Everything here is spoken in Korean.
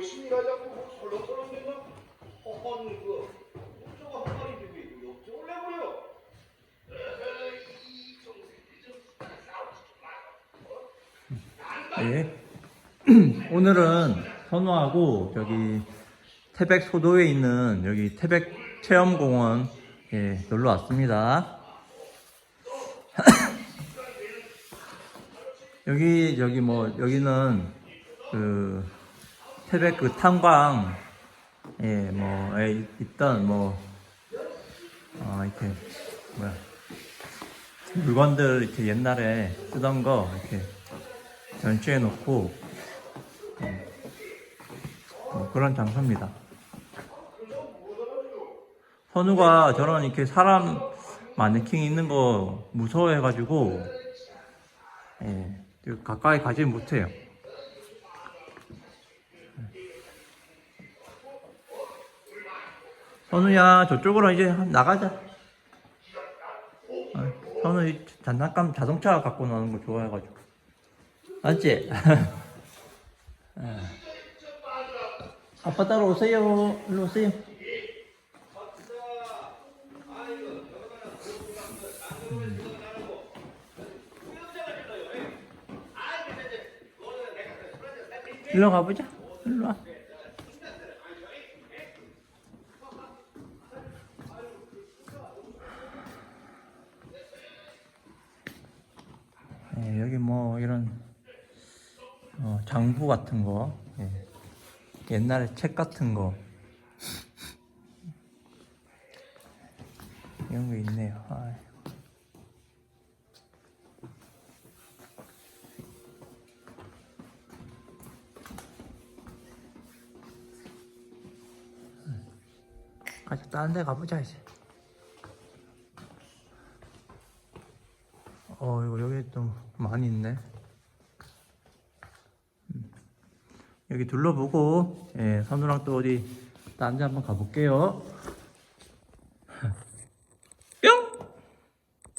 열심히 일하자고 뭐 설렁설렁 됐나? 허허니 그 목조가 한 마리인데 역적을 내버려요? 아, 예. 오늘은 선호하고 여기 태백 소도에 있는 여기 태백 체험공원 예, 놀러 왔습니다. 여기 여기 뭐 여기는 그 태백 그 탄광 예뭐에 있던 뭐 어, 이렇게 뭐야 물건들 이렇게 옛날에 쓰던 거 이렇게 전시해 놓고 음, 뭐 그런 장소입니다. 선우가 저런 이렇게 사람 마네킹 있는 거 무서워해가지고 예, 그 가까이 가지 못해요. 선우야 저쪽으로 이제 나가자. 어, 선우 이 장난감 자동차 갖고 노는 거 좋아해가지고. 맞지? 예. 아빠 따라오세요. 일로 오세요. 일로 가보자. 일로 와. 예, 여기 뭐 이런 어, 장부 같은 거, 예. 옛날에 책 같은 거 이런 거 있네요. 아이. 가자, 다른 데 가보자 이제. 어, 이거 여기 좀 많이 있네. 음. 여기 둘러보고, 예, 선우랑 또 어디 딴 데 한번 가볼게요.